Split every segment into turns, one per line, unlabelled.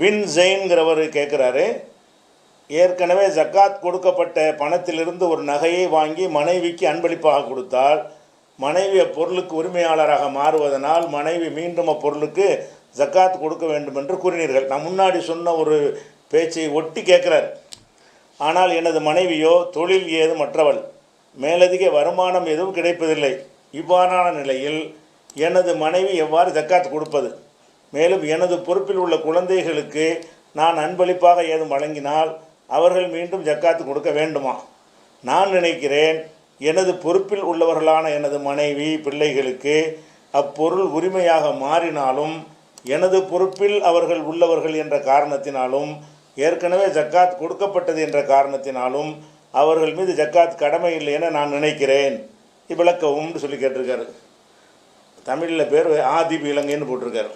பின் ஜெயின்கிறவர் கேட்குறாரு ஏற்கனவே ஜக்காத் கொடுக்கப்பட்ட பணத்திலிருந்து ஒரு நகையை வாங்கி மனைவிக்கு அன்பளிப்பாக கொடுத்தால் மனைவி அப்பொருளுக்கு உரிமையாளராக மாறுவதனால் மனைவி மீண்டும் அப்பொருளுக்கு ஜக்காத் கொடுக்க வேண்டும் என்று கூறினீர்கள். நான் முன்னாடி சொன்ன ஒரு பேச்சை ஒட்டி கேட்குறார் ஆனால் எனது மனைவியோ தொழில் ஏதும் மற்றவள் மேலதிக வருமானம் எதுவும் கிடைப்பதில்லை. இவ்வாறான நிலையில் எனது மனைவி எவ்வாறு ஜக்காத் கொடுப்பது? மேலும் எனது பொறுப்பில் உள்ள குழந்தைகளுக்கு நான் அன்பளிப்பாக ஏதும் வழங்கினால் அவர்கள் மீண்டும் ஜக்காத்து கொடுக்க வேண்டுமா? நான் நினைக்கிறேன் எனது பொறுப்பில் உள்ளவர்களான எனது மனைவி பிள்ளைகளுக்கு அப்பொருள் உரிமையாக மாறினாலும் எனது பொறுப்பில் அவர்கள் உள்ளவர்கள் என்ற காரணத்தினாலும் ஏற்கனவே ஜக்காத் கொடுக்கப்பட்டது என்ற காரணத்தினாலும் அவர்கள் மீது ஜக்காத் கடமை இல்லை என நான் நினைக்கிறேன். விளக்கவும்னு சொல்லி கேட்டிருக்காரு. தமிழில் பேர் ஆதிப் இலங்கைன்னு போட்டிருக்காரு.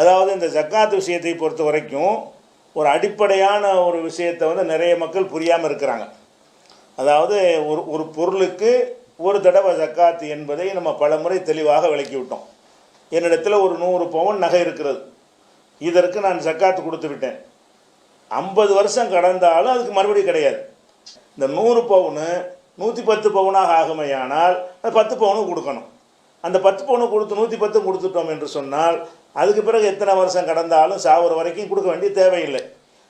அதாவது இந்த ஜக்காத் விஷயத்தை பொறுத்த வரைக்கும் ஒரு அடிப்படையான ஒரு விஷயத்தை வந்து நிறைய மக்கள் புரியாமல் இருக்கிறாங்க. அதாவது ஒரு ஒரு பொருளுக்கு ஒரு தடவை ஜக்காத் என்பதை நம்ம பலமுறை தெளிவாக விளக்கி விட்டோம் என்னிடத்தில் ஒரு நூறு பவுன் நகை இருக்கிறது. இதற்கு நான் ஜக்காத்து கொடுத்து விட்டேன். ஐம்பது வருஷம் கடந்தாலும் அதுக்கு மறுபடியும் கிடையாது. இந்த நூறு பவுனு நூற்றி பத்து பவுனாக ஆகுமையானால் அது பத்து பவுனுக்கு கொடுக்கணும். அந்த பத்து பவுனுக்கு கொடுத்து நூற்றி பத்து கொடுத்துட்டோம் என்று சொன்னால் அதுக்கு பிறகு எத்தனை வருஷம் கடந்தாலும் சாகுற வரைக்கும் கொடுக்க வேண்டிய தேவையில்லை.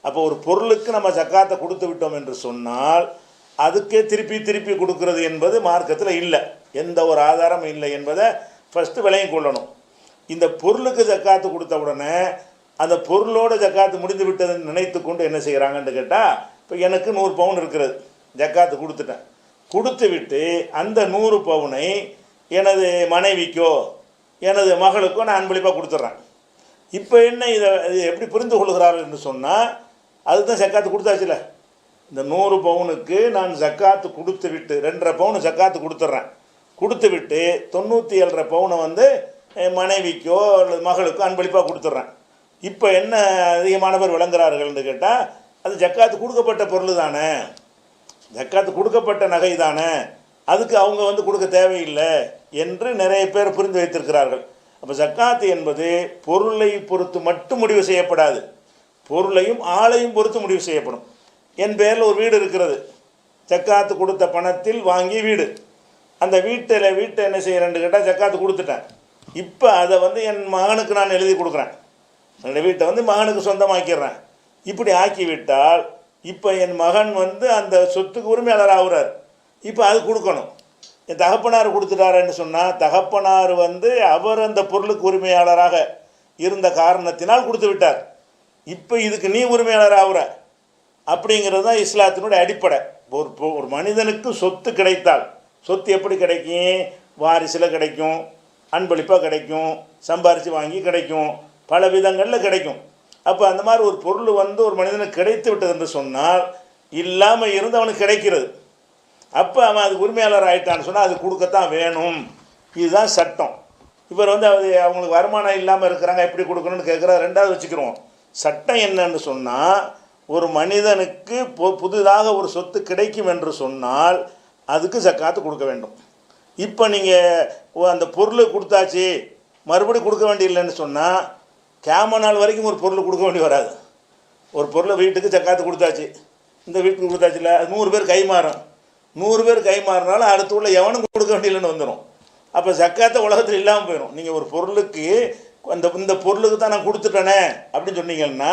அப்போ ஒரு பொருளுக்கு நம்ம ஜக்காத்தை கொடுத்து விட்டோம் என்று சொன்னால் அதுக்கே திருப்பி திருப்பி கொடுக்கறது என்பது மார்க்கத்தில் இல்லை. எந்த ஒரு ஆதாரமும் இல்லை என்பதை ஃபஸ்ட்டு விலையும் கொள்ளணும். இந்த பொருளுக்கு ஜக்காத்து கொடுத்த உடனே அந்த பொருளோட ஜக்காத்து முடிந்து விட்டதுன்னு நினைத்து கொண்டு என்ன செய்கிறாங்கன்னு கேட்டால் இப்போ எனக்கு நூறு பவுன் இருக்கிறது ஜக்காத்து கொடுத்துட்டேன். கொடுத்து விட்டு அந்த நூறு பவுனை எனது மனைவிக்கோ எனது மகளுக்கும் நான் அன்பளிப்பாக கொடுத்துட்றேன் இப்போ என்ன இதை இது எப்படி புரிந்து கொள்கிறார்கள் என்று சொன்னால் அதுதான் சக்காத்து கொடுத்தாச்சுல. இந்த நூறு பவுனுக்கு நான் சக்காத்து கொடுத்து விட்டு ரெண்டரை பவுன் சக்காத்து கொடுத்துட்றேன் கொடுத்து விட்டு தொண்ணூற்றி ஏழரை பவுனை வந்து என் மனைவிக்கோ அல்லது மகளுக்கோ அன்பளிப்பாக கொடுத்துட்றேன் இப்போ என்ன அதிகமான பேர் விளங்குறார்கள்னு கேட்டால் அது ஜக்காத்து கொடுக்கப்பட்ட பொருள் தானே. ஜக்காத்து கொடுக்கப்பட்ட நகை தானே. அதுக்கு அவங்க வந்து கொடுக்க தேவையில்லை என்று நிறைய பேர் புரிந்து வைத்திருக்கிறார்கள். அப்போ ஜக்காத்து என்பது பொருளை பொறுத்து மட்டும் முடிவு செய்யப்படாது. பொருளையும் ஆளையும் பொறுத்து முடிவு செய்யப்படும். என் பேரில் ஒரு வீடு இருக்கிறது. ஜக்காத்து கொடுத்த பணத்தில் வாங்கி வீடு. அந்த வீட்டில் வீட்டை என்ன செய்கிறேன்னு கேட்டால் ஜக்காத்து கொடுத்துட்டேன். இப்போ அதை வந்து என் மகனுக்கு நான் எழுதி கொடுக்குறேன். என் வீட்டை வந்து மகனுக்கு சொந்தமாக்கிடுறேன். இப்படி ஆக்கிவிட்டால் இப்போ என் மகன் வந்து அந்த சொத்துக்கு உரிமையாளர் ஆகுறார் இப்போ அது கொடுக்கணும். என் தகப்பனார் கொடுத்துட்டாருன்னு சொன்னால் தகப்பனார் வந்து அவர் அந்த பொருளுக்கு உரிமையாளராக இருந்த காரணத்தினால் கொடுத்து விட்டார். இப்போ இதுக்கு நீ உரிமையாளர் ஆகுற அப்படிங்கிறது தான் இஸ்லாத்தினுடைய அடிப்படை. ஒரு பொ- ஒரு மனிதனுக்கு சொத்து கிடைத்தால் சொத்து எப்படி கிடைக்கும்? வாரிசில் கிடைக்கும் அன்பளிப்பாக கிடைக்கும் சம்பாரித்து வாங்கி கிடைக்கும் பல விதங்களில் கிடைக்கும். அப்போ அந்த மாதிரி ஒரு பொருள் வந்து ஒரு மனிதனுக்கு கிடைத்து விட்டது என்று சொன்னால் இல்லாமல் இருந்து அவனுக்கு கிடைக்கிறது. அப்போ அவன் அது உரிமையாளர் ஆயிட்டான்னு சொன்னால் அது கொடுக்கத்தான் வேணும். இதுதான் சட்டம். இவர் வந்து அது அவங்களுக்கு வருமானம் இல்லாமல் இருக்கிறாங்க எப்படி கொடுக்கணும்னு கேட்குறா ரெண்டாவது வச்சுக்கிறோம் சட்டம் என்னன்னு சொன்னால் ஒரு மனிதனுக்கு புதிதாக ஒரு சொத்து கிடைக்கும் என்று சொன்னால் அதுக்கு சக்காத்து கொடுக்க வேண்டும். இப்போ நீங்கள் அந்த பொருள் கொடுத்தாச்சு மறுபடியும் கொடுக்க வேண்டியில்லைன்னு சொன்னால் கேம நாள் வரைக்கும் ஒரு பொருள் கொடுக்க வேண்டி வராது. ஒரு பொருளை வீட்டுக்கு சக்காத்து கொடுத்தாச்சு. இந்த வீட்டுக்கு கொடுத்தாச்சுல அது நூறு பேர் கை மாறும். நூறு பேர் கை மாறினாலும் அடுத்து உள்ள எவனும் கொடுக்க வேண்டியதில்லைன்னு வந்துடும் அப்போ ஜக்காத்தை உலகத்தில் இல்லாமல் போயிடும் நீங்கள் ஒரு பொருளுக்கு அந்த இந்த பொருளுக்கு தான் நான் கொடுத்துட்டேனே அப்படின்னு சொன்னீங்கன்னா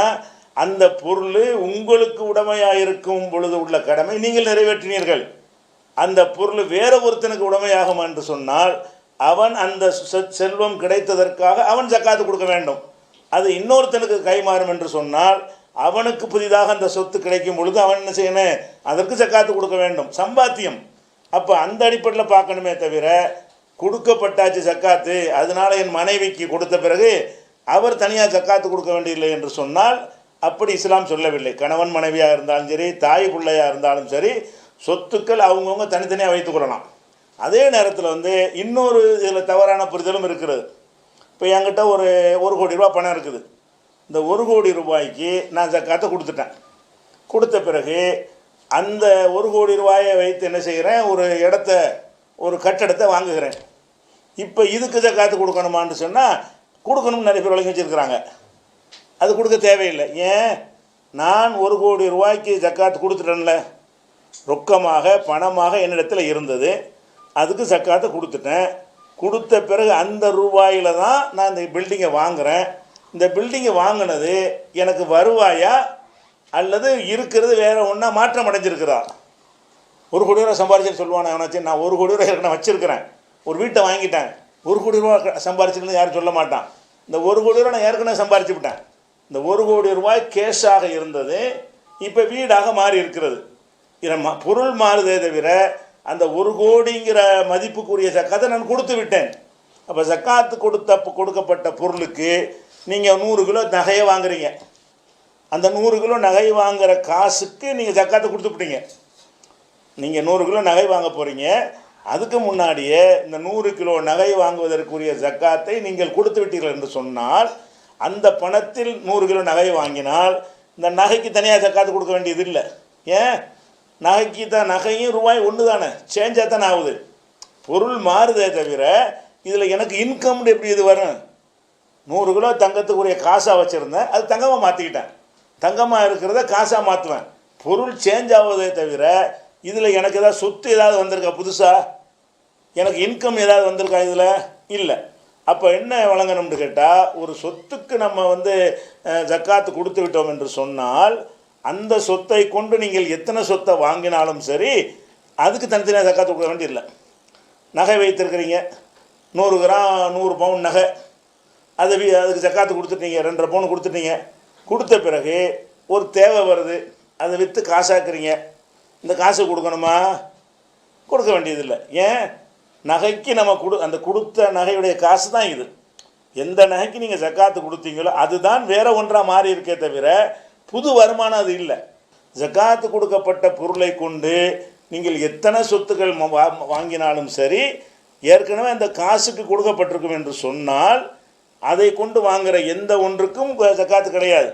அந்த பொருள் உங்களுக்கு உடமையாக இருக்கும் பொழுது உள்ள கடமை நீங்கள் நிறைவேற்றினீர்கள். அந்த பொருள் வேற ஒருத்தனுக்கு உடமையாகும் என்று சொன்னால் அவன் அந்த செல்வம் கிடைத்ததற்காக அவன் ஜக்காத்து கொடுக்க வேண்டும். அது இன்னொருத்தனுக்கு கைமாறும் என்று சொன்னால் அவனுக்கு புதிதாக அந்த சொத்து கிடைக்கும் பொழுது அவன் என்ன செய்யணும்? அதற்கு சக்காத்து கொடுக்க வேண்டும். சம்பாத்தியம். அப்போ அந்த அடிப்படையில் பார்க்கணுமே தவிர கொடுக்கப்பட்டாச்சு சக்காத்து அதனால என் மனைவிக்கு கொடுத்த பிறகு அவர் தனியாக சக்காத்து கொடுக்க வேண்டியதில்லை என்று சொன்னால் அப்படி இஸ்லாம் சொல்லவில்லை. கணவன் மனைவியாக இருந்தாலும் சரி தாய் பிள்ளையாக இருந்தாலும் சரி சொத்துக்கள் அவங்கவுங்க தனித்தனியாக வைத்துக்கொள்ளலாம் அதே நேரத்தில் வந்து இன்னொரு இதில் தவறான புரிதலும் இருக்கிறது. இப்போ என்கிட்ட ஒரு ஒரு கோடி ரூபா பணம் இருக்குது. இந்த ஒரு கோடி ரூபாய்க்கு நான் ஜக்காத்தை கொடுத்துட்டேன். கொடுத்த பிறகு அந்த ஒரு கோடி ரூபாயை வைத்து என்ன செய்கிறேன்? ஒரு இடத்த ஒரு கட்டடத்தை வாங்குகிறேன். இப்போ இதுக்கு ஜக்காத்து கொடுக்கணுமான்னு சொன்னால் கொடுக்கணும்னு நிறைய பேர் வழங்கி வச்சுருக்கிறாங்க. அது கொடுக்க தேவையில்லை. ஏன்? நான் ஒரு கோடி ரூபாய்க்கு ஜக்காத்து கொடுத்துட்டேன்ல. ரொக்கமாக பணமாக என்னிடத்தில் இருந்தது. அதுக்கு சக்காத்தை கொடுத்துட்டேன். கொடுத்த பிறகு அந்த ரூபாயில் தான் நான் இந்த பில்டிங்கை வாங்குகிறேன் இந்த பில்டிங்கை வாங்கினது எனக்கு வருவாயா? அல்லது இருக்கிறது வேறு ஒன்றா மாற்றம் அடைஞ்சிருக்கிறா ஒரு கோடி ரூபா சம்பாரிச்சுன்னு சொல்லுவான் அவனாச்சு நான் ஒரு கோடி ரூபா ஏற்கனவே வச்சுருக்கிறேன். ஒரு வீட்டை வாங்கிட்டேன். ஒரு கோடி ரூபா சம்பாரிச்சுன்னு யாரும் சொல்ல மாட்டான். இந்த ஒரு கோடி ரூபா நான் ஏற்கனவே சம்பாரிச்சு விட்டேன். இந்த ஒரு கோடி ரூபாய் கேஷாக இருந்தது இப்போ வீடாக மாறி இருக்கிறது. இதை பொருள் மாறுதே தவிர அந்த ஒரு கோடிங்கிற மதிப்புக்குரிய சக்காத்தை நான் கொடுத்து விட்டேன். அப்போ சக்காத்து கொடுத்த கொடுக்கப்பட்ட பொருளுக்கு நீங்கள் நூறு கிலோ நகையை வாங்குறீங்க. அந்த நூறு கிலோ நகை வாங்குற காசுக்கு நீங்கள் சக்காத்தை கொடுத்துப்பிட்டீங்க நீங்கள் நூறு கிலோ நகை வாங்க போகிறீங்க அதுக்கு முன்னாடியே இந்த நூறு கிலோ நகை வாங்குவதற்குரிய ஜக்காத்தை நீங்கள் கொடுத்து விட்டீர்கள் என்று சொன்னால் அந்த பணத்தில் நூறு கிலோ நகை வாங்கினால் இந்த நகைக்கு தனியாக ஜக்காத்து கொடுக்க வேண்டியது இல்லை. ஏன்? நகைக்கு தான் நகையும் ரூபாய் ஒன்று தானே. சேஞ்சாக தானே ஆகுது. பொருள் மாறுதே தவிர இதில் எனக்கு இன்கம் எப்படி இது வரும்? நூறு கிலோ தங்கத்துக்குரிய காசாக வச்சுருந்தேன். அது தங்கமாக மாற்றிக்கிட்டேன் தங்கமாக இருக்கிறத காசாக மாற்றுவேன் பொருள் சேஞ்ச் ஆகுதே தவிர இதில் எனக்கு ஏதாவது சொத்து ஏதாவது வந்திருக்கா புதுசாக எனக்கு இன்கம் ஏதாவது வந்திருக்கா இதில்? இல்லை. அப்போ என்ன வழங்கணும்னு கேட்டால் ஒரு சொத்துக்கு நம்ம வந்து ஜக்காத்து கொடுத்து விட்டோம் என்று சொன்னால் அந்த சொத்தை கொண்டு நீங்கள் எத்தனை சொத்தை வாங்கினாலும் சரி அதுக்கு தனித்தனியாக ஜக்காத்து கொடுக்க வேண்டியதில்லை. நகை வைத்திருக்கிறீங்க. நூறு கிராம் நூறு பவுன் நகை. அதை வி- அதுக்கு ஜக்காத்து கொடுத்துட்டீங்க ரெண்டரை பவுன் கொடுத்துட்டீங்க. கொடுத்த பிறகு ஒரு தேவை வருது அதை விற்று காசாக்குறீங்க. இந்த காசு கொடுக்கணுமா? கொடுக்க வேண்டியதில்லை. ஏன்? நகைக்கு நம்ம கொடு அந்த கொடுத்த நகையுடைய காசு தான் இது. எந்த நகைக்கு நீங்கள் ஜக்காத்து கொடுத்தீங்களோ அதுதான் வேற ஒன்றாக மாறி இருக்கே தவிர புது வருமானம் அது இல்லை. ஜக்காத்து கொடுக்கப்பட்ட பொருளை கொண்டு நீங்கள் எத்தனை சொத்துக்கள் வா- வாங்கினாலும் சரி ஏற்கனவே அந்த காசுக்கு கொடுக்கப்பட்டிருக்கும் என்று சொன்னால் அதை கொண்டு வாங்குற எந்த ஒன்றுக்கும் ஜக்காத்து கிடையாது.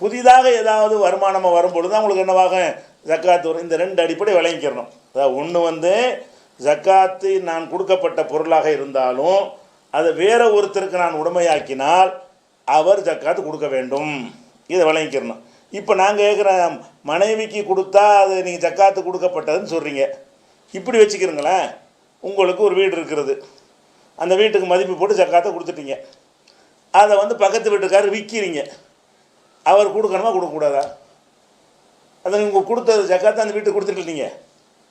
புதிதாக ஏதாவது வருமானமாக வரும்பொழுது தான் உங்களுக்கு என்னவாகும் ஜக்காத்து வரும். இந்த ரெண்டு அடிப்படை விளங்கிக்கிறணும் அதாவது ஒன்று வந்து ஜக்காத்து நான் கொடுக்கப்பட்ட பொருளாக இருந்தாலும் அதை வேற ஒருத்தருக்கு நான் உடமையாக்கினால் அவர் ஜக்காத்து கொடுக்க வேண்டும். இதை விளங்கிக்கிறணும் இப்போ நாங்கள் கேட்குற மனைவிக்கு கொடுத்தா அது நீங்கள் ஜக்காத்து கொடுக்கப்பட்டதுன்னு சொல்கிறீங்க இப்படி வச்சுக்கிறீங்களேன் உங்களுக்கு ஒரு வீடு இருக்கிறது. அந்த வீட்டுக்கு மதிப்பு போட்டு ஜக்காத்தை கொடுத்துட்டீங்க. அதை வந்து பக்கத்து வீட்டுக்காரர் விற்கிறீங்க அவர் கொடுக்கணுமா கொடுக்கக்கூடாதா? அதை நீங்கள் கொடுத்தது ஜக்காத்தை அந்த வீட்டுக்கு கொடுத்துட்டீங்க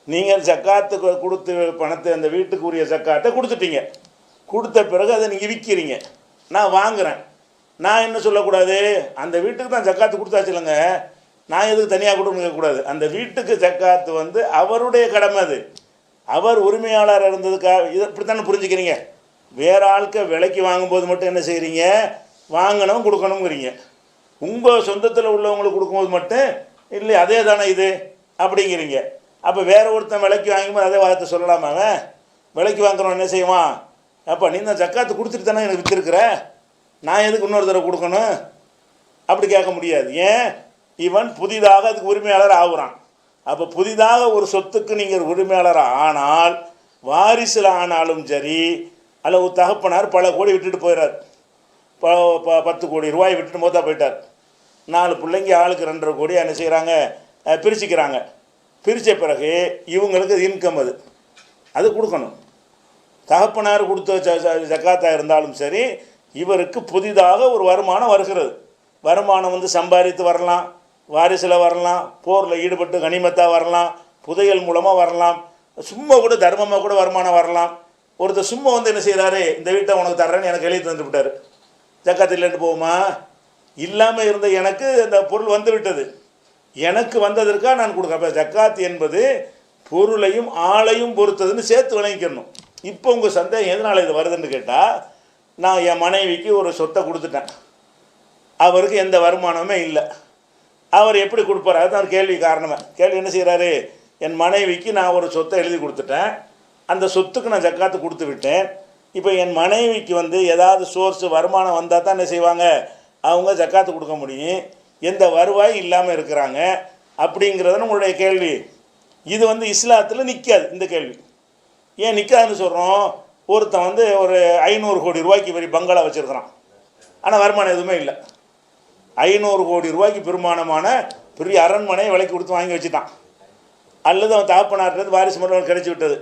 நீங்கள் ஜக்காத்துக்கு கொடுத்து பணத்தை அந்த வீட்டுக்கு உரிய ஜக்காத்தை கொடுத்துட்டீங்க. கொடுத்த பிறகு அதை நீங்கள் விற்கிறீங்க நான் வாங்குகிறேன் நான் என்ன சொல்லக்கூடாது? அந்த வீட்டுக்கு தான் ஜக்காத்து கொடுத்தாச்சு இல்லைங்க நான் எதுக்கு தனியாக கொடுக்கணும் கூடாது அந்த வீட்டுக்கு ஜக்காத்து வந்து அவருடைய கடமை அது. அவர் உரிமையாளர் இருந்ததுக்காக இதை இப்படித்தானே புரிஞ்சுக்கிறீங்க? வேற ஆளுக்க விலைக்கு வாங்கும்போது மட்டும் என்ன செய்கிறீங்க வாங்கணும் கொடுக்கணுங்கிறீங்க உங்கள் சொந்தத்தில் உள்ளவங்களுக்கு கொடுக்கும்போது மட்டும் இல்லை அதே தானே இது அப்படிங்கிறீங்க. அப்போ வேற ஒருத்தன் விலைக்கு வாங்கும்போது அதே வார்த்தை சொல்லலாமா அவன் விலைக்கு வாங்குறவன் என்ன செய்வான்? அப்போ நீ தான் ஜக்காத்து கொடுத்துட்டு தானே எனக்கு விற்றுருக்குற நான் எதுக்கு இன்னொரு தடவை கொடுக்கணும்? அப்படி கேட்க முடியாது. ஏன்? இவன் புதிதாக அதுக்கு உரிமையாளர் ஆகுறான். அப்போ புதிதாக ஒரு சொத்துக்கு நீங்கள் உரிமையாளர் ஆனால் வாரிசில் ஆனாலும் சரி அதில் ஒரு தகப்பனார் பல கோடி விட்டுட்டு போயிடார் ப ப- பத்து கோடி ரூபாய் விட்டுட்டு மொத்தம் போயிட்டார். நாலு பிள்ளைங்க ஆளுக்கு ரெண்டரை கோடி என்ன செய்கிறாங்க பிரிச்சுக்கிறாங்க. பிரித்த பிறகு இவங்களுக்கு இன்கம் அது. அது கொடுக்கணும். தகப்பனார் கொடுத்த ஜ- ஜக்காத்தா இருந்தாலும் சரி இவருக்கு புதிதாக ஒரு வருமானம் வருகிறது. வருமானம் வந்து சம்பாதித்து வரலாம். வாரிசில் வரலாம். போரில் ஈடுபட்டு கனிமத்தாக வரலாம். புதையல் மூலமாக வரலாம். சும்மா கூட தர்மமாக கூட வருமானம் வரலாம். ஒருத்தர் சும்மா வந்து என்ன செய்கிறாரு இந்த வீட்டை உனக்கு தர்றேன்னு எனக்கு எழுதி தந்து விட்டார். ஜக்காத்து இல்லைன்னு போகுமா? இல்லாமல் இருந்த எனக்கு அந்த பொருள் வந்து விட்டது. எனக்கு வந்ததற்காக நான் கொடுக்குறேன். அப்போ ஜக்காத் என்பது பொருளையும் ஆளையும் பொறுத்ததுன்னு சேர்த்து விளங்கிக்கணும். இப்போ உங்கள் சந்தேகம் எதனால் இது வருதுன்னு கேட்டால் நான் என் மனைவிக்கு ஒரு சொத்தை கொடுத்துட்டேன். அவருக்கு எந்த வருமானமே இல்லை. அவர் எப்படி கொடுப்பார்? அதுதான் கேள்வி காரணமே. கேள்வி என்ன செய்கிறாரு என் மனைவிக்கு நான் ஒரு சொத்தை எழுதி கொடுத்துட்டேன். அந்த சொத்துக்கு நான் ஜக்காத்து கொடுத்து விட்டேன். இப்போ என் மனைவிக்கு வந்து ஏதாவது சோர்ஸ் வருமானம் வந்தால் தான் என்ன செய்வாங்க? அவங்க ஜக்காத்து கொடுக்க முடியும். எந்த வருவாய் இல்லாமல் இருக்கிறாங்க? அப்படிங்கிறது உங்களுடைய கேள்வி. இது வந்து இஸ்லாத்தில் நிற்காது இந்த கேள்வி. ஏன் நிற்காதுன்னு சொல்கிறோம் ஒருத்தன் வந்து ஒரு ஐநூறு கோடி ரூபாய்க்கு பெரிய பங்களா வச்சுருக்கிறான். ஆனால் வருமானம் எதுவுமே இல்லை. ஐநூறு கோடி ரூபாய்க்கு பெருமானமான பெரிய அரண்மனையை விலைக்கு கொடுத்து வாங்கி வச்சுட்டான். அல்லது அவன் தாப்பனார்ன்றது வாரிசு மரம் கிடைச்சி விட்டது.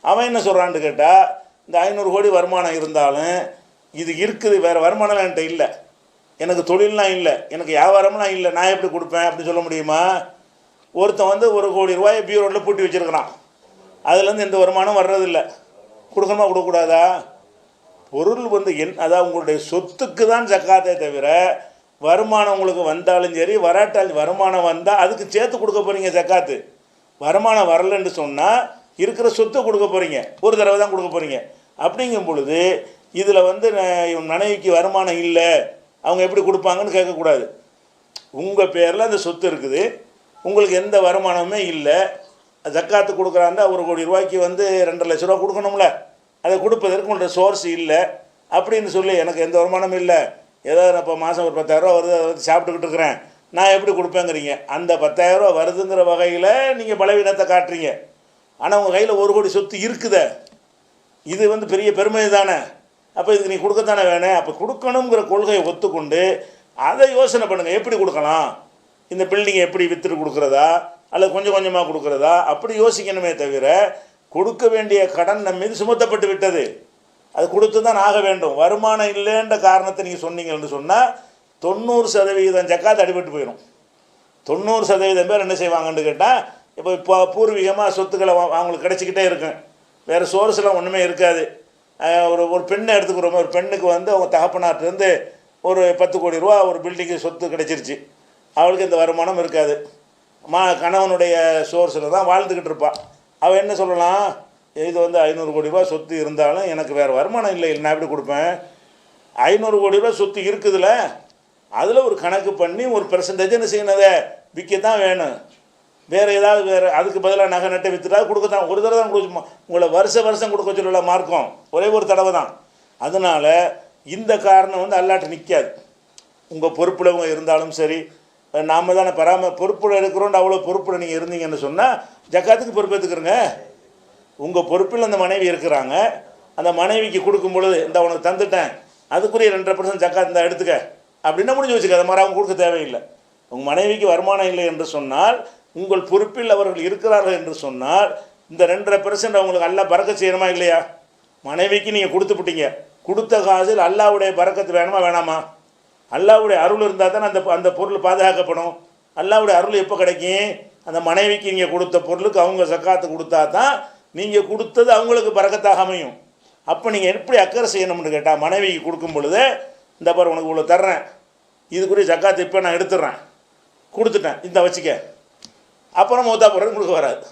அவன் என்ன சொல்கிறான்னு கேட்டால் இந்த ஐநூறு கோடி வருமானம் இருந்தாலும் இது இருக்குது வேறு வருமானம் என்கிட்ட இல்லை. எனக்கு தொழில்லாம் இல்லை. எனக்கு வியாபாரம்லாம் இல்லை. நான் எப்படி கொடுப்பேன் அப்படின்னு சொல்ல முடியுமா? ஒருத்தன் வந்து ஒரு கோடி ரூபாயை பியூரோட்டில் பூட்டி வச்சுருக்கிறான். அதுலேருந்து எந்த வருமானம் வர்றதில்லை. கொடுக்கணுமா கொடுக்கக்கூடாதா? பொருள் வந்து என் அதாவது உங்களுடைய சொத்துக்கு தான் ஜக்காத்தே தவிர வருமானம் உங்களுக்கு வந்தாலும் சரி வராட்டாலும் வருமானம் வந்தால் அதுக்கு சேர்த்து கொடுக்க போகிறீங்க ஜக்காத்து. வருமானம் வரலன்னு சொன்னால் இருக்கிற சொத்தை கொடுக்க போகிறீங்க ஒரு தடவை தான் கொடுக்க போகிறீங்க அப்படிங்கும் பொழுது இதில் வந்து மனைவிக்கு வருமானம் இல்லை. அவங்க எப்படி கொடுப்பாங்கன்னு கேட்கக்கூடாது. உங்கள் பேரில் அந்த சொத்து இருக்குது. உங்களுக்கு எந்த வருமானமுமே இல்லை. ஜக்காத்து கொடுக்குறாண்டா ஒரு கோடி ரூபாய்க்கு வந்து ரெண்டரை லட்ச ரூபா கொடுக்கணும்ல. அதை கொடுப்பதற்கு உங்கள்ட்ட சோர்ஸ் இல்லை. அப்படின்னு சொல்லி எனக்கு எந்த வருமானமும் இல்லை. ஏதோ நான் இப்போ மாதம் ஒரு பத்தாயிரரூவா வருது அதை வந்து சாப்பிட்டுக்கிட்டு இருக்கிறேன். நான் எப்படி கொடுப்பேங்கிறீங்க? அந்த பத்தாயிரரூவா வருதுங்கிற வகையில் நீங்கள் பலவீனத்தை காட்டுறீங்க. ஆனால் உங்கள் கையில் ஒரு கோடி சொத்து இருக்குதே. இது வந்து பெரிய பெருமை தானே. அப்போ இதுக்கு நீ கொடுக்கத்தானே வேணும் அப்போ கொடுக்கணுங்கிற கொள்கையை ஒத்துக்கொண்டு அதை யோசனை பண்ணுங்கள் எப்படி கொடுக்கலாம்? இந்த பில்டிங்கை எப்படி வித்துட்டு கொடுக்குறதா? அல்லது கொஞ்சம் கொஞ்சமாக கொடுக்குறதா? அப்படி யோசிக்கணுமே தவிர கொடுக்க வேண்டிய கடன் நம்ம மீது சுமத்தப்பட்டு விட்டது. அது கொடுத்து தான் ஆக வேண்டும். வருமானம் இல்லைன்ற காரணத்தை நீங்கள் சொன்னீங்கன்னு சொன்னால் தொண்ணூறு சதவீதம் ஜக்காத்து அடிபட்டு போயிடும் தொண்ணூறு சதவீதம் பேர் என்ன செய்வாங்கன்னு கேட்டால் இப்போ இப்போ பூர்வீகமாக சொத்துக்களை அவங்களுக்கு கிடச்சிக்கிட்டே இருக்கும். வேறு சோர்ஸ்லாம் ஒன்றுமே இருக்காது. ஒரு ஒரு பெண்ணை எடுத்துக்கிறோம் ஒரு பெண்ணுக்கு வந்து அவங்க தகப்பனார்ட்டேருந்து ஒரு பத்து கோடி ரூபா ஒரு பில்டிங்கு சொத்து கிடச்சிருச்சு. அவளுக்கு இந்த வருமானம் இருக்காது. மா கணவனுடைய சோர்ஸில் தான் வாழ்ந்துக்கிட்டு இருப்பாள் அவள் என்ன சொல்லலாம்? இது வந்து ஐநூறு கோடி ரூபா சொத்து இருந்தாலும் எனக்கு வேறு வருமானம் இல்லை. நான் எப்படி கொடுப்பேன்? ஐநூறு கோடி ரூபா சொத்து இருக்குதுல்ல அதில் ஒரு கணக்கு பண்ணி ஒரு பெர்சன்டேஜ் என்ன செய்யணதை விற்க தான் வேணும். வேறு ஏதாவது வேறு அதுக்கு பதிலாக நகை நட்டை விற்றுட்டா கொடுக்க தான் ஒரு தடவை தான் கொடுக்க உங்களை வருஷ வருஷம் கொடுக்க சொல்லல மார்க்கம். ஒரே ஒரு தடவை தான். அதனால் இந்த காரணம் வந்து அல்லாட்ட நிற்காது உங்கள் பொறுப்பில் இருந்தாலும் சரி நாம் தானே பராம பொறுப்பில் இருக்கிறோண்டு அவ்வளோ பொறுப்பில் நீங்கள் இருந்தீங்கன்னு சொன்னால் ஜக்காத்துக்கு பொறுப்பேற்றுக்கிறங்க உங்கள் பொறுப்பில் அந்த மனைவி இருக்கிறாங்க. அந்த மனைவிக்கு கொடுக்கும் பொழுது இந்த உனக்கு தந்துட்டேன் அதுக்குரிய ரெண்டரை பர்சன்ட் ஜக்காத் இந்த எடுத்துக்க அப்படின்னா முடிஞ்சு வச்சுக்க அது மாதிரி அவங்க கொடுக்க தேவையில்லை. உங்கள் மனைவிக்கு வருமானம் இல்லை என்று சொன்னால் உங்கள் பொறுப்பில் அவர்கள் இருக்கிறார்கள் என்று சொன்னால் இந்த ரெண்டரை பெர்சன்ட் அவங்களுக்கு அல்லா பறக்க செய்யணுமா இல்லையா? மனைவிக்கு நீங்கள் கொடுத்துப்பிட்டீங்க கொடுத்த காசில் அல்லாவுடைய பறக்கத்து வேணுமா வேணாமா? அல்லாவுடைய அருள் இருந்தால் தான் அந்த அந்த பொருள் பாதுகாக்கப்படும். அல்லாவுடைய அருள் எப்போ கிடைக்கும்? அந்த மனைவிக்கு நீங்கள் கொடுத்த பொருளுக்கு அவங்க சக்காத்து கொடுத்தா தான் நீங்கள் கொடுத்தது அவங்களுக்கு பறக்கத்தாக அமையும். அப்போ நீங்கள் எப்படி அக்கறை செய்யணும்னு கேட்டால் மனைவிக்கு கொடுக்கும் பொழுது இந்த பாரு உனக்கு இவ்வளோ தர்றேன். இதுக்குரிய சக்காத்து இப்போ நான் எடுத்துடுறேன். கொடுத்துட்டேன். இந்த வச்சுக்க. அப்புறம் மூத்தா போடுறது கொடுக்க வராது.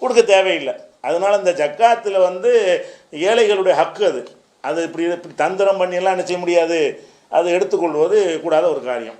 கொடுக்க தேவையில்லை. அதனால் இந்த ஜக்காத்தில் வந்து ஏழைகளுடைய ஹக்கு அது. அது இப்படி இப்படி தந்திரம் பண்ணியெல்லாம் என்ன செய்ய முடியாது? அதை எடுத்துக்கொள்வது கூடாத ஒரு காரியம்.